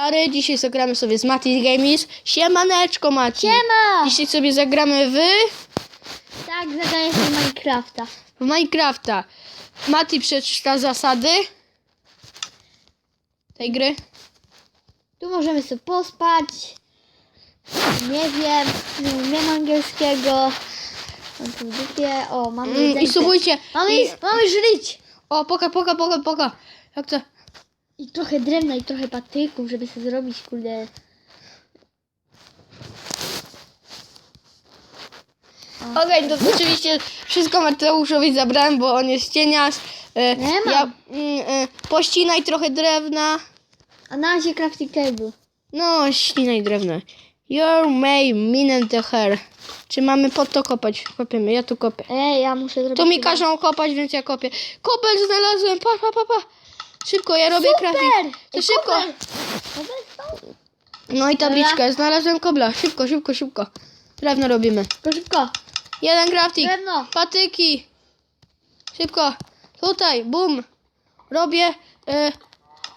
Stary, dzisiaj zagramy sobie z Mati Games. Siemaneczko Mati. Siema! Dzisiaj sobie zagramy w, Tak, zadaję się Minecrafta. w Minecrafta. Mati przeczyta zasady tej gry. Tu możemy sobie pospać. Nie wiem, nie umiem angielskiego. Mam tu dupie. O, mamy Mm, I jedzenie. subujcie. Mamy, I, mamy żyć! o, poka, poka, poka, poka. Jak to? I trochę drewna i trochę patyków, żeby sobie zrobić, kurde. Okej, to oczywiście wszystko Mateuszowi zabrałem, bo on jest cieniarz. E, Nie mam. Ja, mm, e, pościnaj trochę drewna. A na razie crafting table. No, ścinaj drewno. Your may minent the hair. Czy mamy pod to kopać? Kopiemy, ja tu kopię. Ej, ja muszę zrobić... Tu mi chyba- każą kopać, więc ja kopię. Kopel znalazłem, pa, pa, pa, pa. Szybko, ja robię Super! crafting. To szybko. No i tabliczkę, znalazłem kobla. Szybko, szybko, szybko. Drewno robimy. Szybko, szybko. Jeden crafting. Drewno. Patyki. Szybko. Tutaj, bum. Robię e,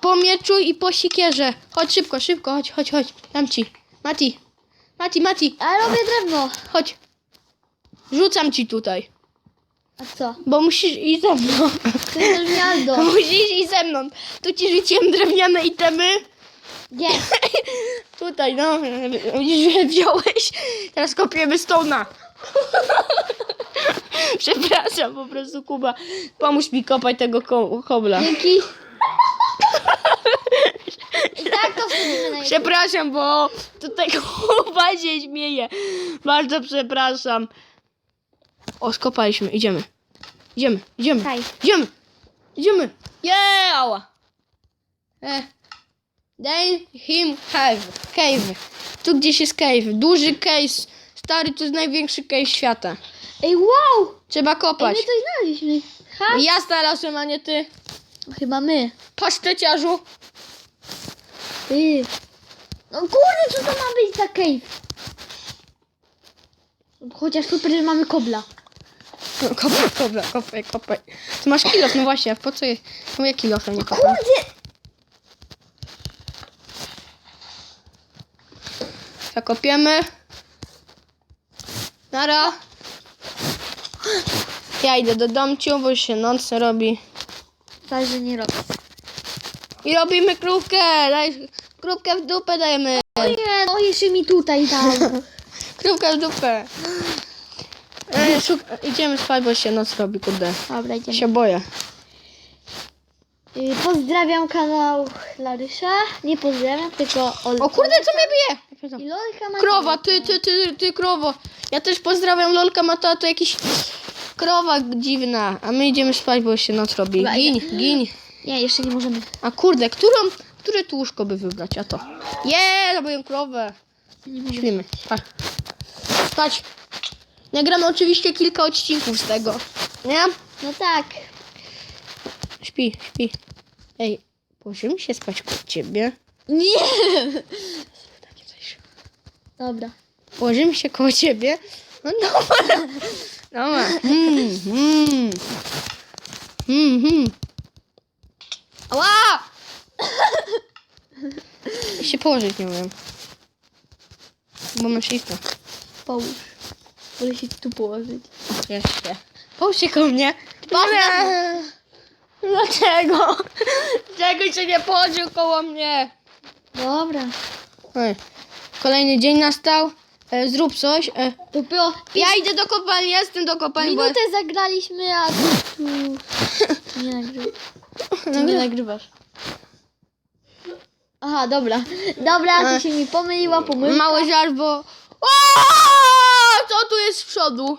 po mieczu i po sikierze. Chodź szybko, szybko, chodź, chodź, chodź. Dam ci. Mati. Mati, Mati, ja robię drewno. chodź. Rzucam ci tutaj. A co? Bo musisz iść ze mną. Gniazdo. Musisz iść ze mną. Tu ci rzuciłem drewniane itemy. Gdzie? Tutaj, no. Widzisz, że wziąłeś. Teraz kopiemy stona. Przepraszam, po prostu Kuba. Pomóż mi kopać tego ko-. Dzięki. I tak to wsadzimy na YouTube. Przepraszam, bo tutaj Kuba się śmieje. Bardzo przepraszam. O, skopaliśmy. Idziemy. Idziemy, idziemy. Hej. Idziemy. Idziemy. Yeah! Ała. E. Daj him cave. Cave. Tu gdzieś jest cave. Duży case. Stary, to jest największy cave świata. Ej, wow! Trzeba Ej, kopać. my coś znaleźliśmy. Ha? Ja znalazłem, a nie ty. Chyba my. Paszteciarzu. Ty. No kurde, co to ma być za cave? Chociaż super, że mamy kobla. No, Kopaj, kopaj, kopaj, kopaj. Ty masz kilof, no właśnie, a po co je? No ja kilof, a nie kopam. Kurde! Zakopiemy. Nara. Ja idę do domciu, bo już się noc robi. Tak, że nie robię. I robimy krówkę. Daj, krówkę w dupę dajemy. O nie, no jeszcze mi tutaj dał. Krówkę w dupę. E, szuk- idziemy spać, bo się noc robi, kurde. Dobra, idziemy. się boję. Y, Pozdrawiam kanał Larysza. Nie pozdrawiam, tylko Olka. O kurde, co mnie bije? I Lolka ma... Krowa, ty, ty, ty, ty, krowo. Ja też pozdrawiam Lolka Mata, to jakiś krowa dziwna. A my idziemy spać, bo się noc robi. Dobra, Gin, gin. Nie, jeszcze nie możemy. A kurde, którą, które tu łóżko by wybrać? A to. Je, robię krowę. Śpimy. Spać. Spać. Nagramy oczywiście kilka odcinków z tego. Nie? No tak. Śpi, śpi. Ej, położymy się spać koło ciebie. Nie! Takie coś. Dobra. Położymy się koło ciebie. No dobra. Dobra. Mm, mm. Mm, mm. Ała! Się położyć nie umiem. Bo mam shifta. Połóż. Wolę się tu położyć. Ja się. Połóż się koło mnie. Boże! Dlaczego? Dlaczego się nie położył koło mnie? Dobra. Kolejny dzień nastał. E, zrób coś. E, Dopiero ja idę do kopalni, ja jestem do kopalni, bo... minutę zagraliśmy, a tu... Nie nagrywasz. Ty nie nagrywasz. Aha, dobra. Dobra, to się mi pomyliła, pomyliła. Mały żart, bo... O! Co tu jest z przodu?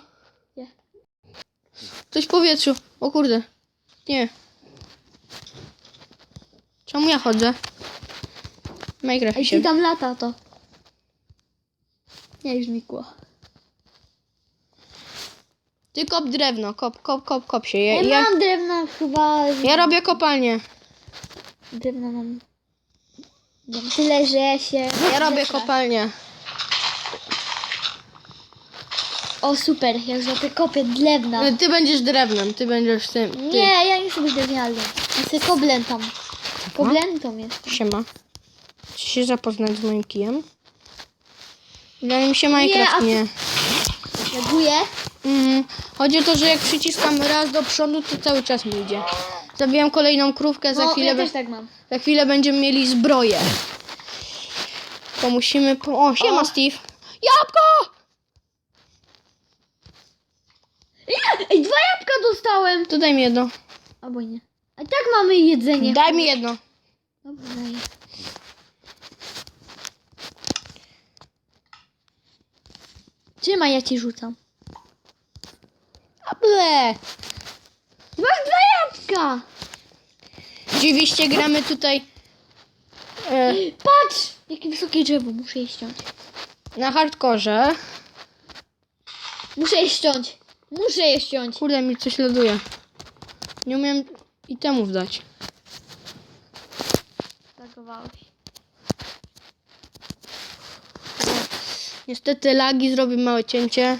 Nie. Coś w powietrzu. O kurde. Nie. Czemu ja chodzę? Minecraft Ej, się... ci tam lata to. Nie, już znikło. Ty kop drewno, kop, kop, kop, kop się. Ja, Ja, ja, mam drewna chyba... ja robię kopalnię. Drewna mam... Mam tyle, że się... Ja robię kopalnię. O, super, ja już złapię kopię drewna. Ty będziesz drewnem, ty będziesz tym. Ty. Nie, ja nie chcę być drewnianym. Ja chcę koblętą. Koblętą jestem. Siema. Chcę się zapoznać z moim kijem. Wydaje mi się Minecraft ty- nie. Reaguję. Mhm. Chodzi o to, że jak przyciskam raz do przodu, to cały czas mi idzie. Zabijam kolejną krówkę, za No, chwilę, ja też tak mam. za chwilę będziemy mieli zbroję. To musimy... Po... O, siema O. Steve. Jabłko! Nie! Ej, dwa jabłka dostałem! To daj mi jedno. Albo nie. A tak mamy jedzenie. Daj mi jedno. Dobra, daję. Trzymaj, ja ci rzucam. A ble. Masz dwa jabłka! Oczywiście gramy tutaj e, Patrz! Jakie wysokie drzewo, muszę je ściąć. na hardkorze. Muszę je ściąć. Muszę je ściąć. Kurde, mi coś loduje. Nie umiem itemów dać. Zagowałeś. Niestety lagi, zrobię małe cięcie.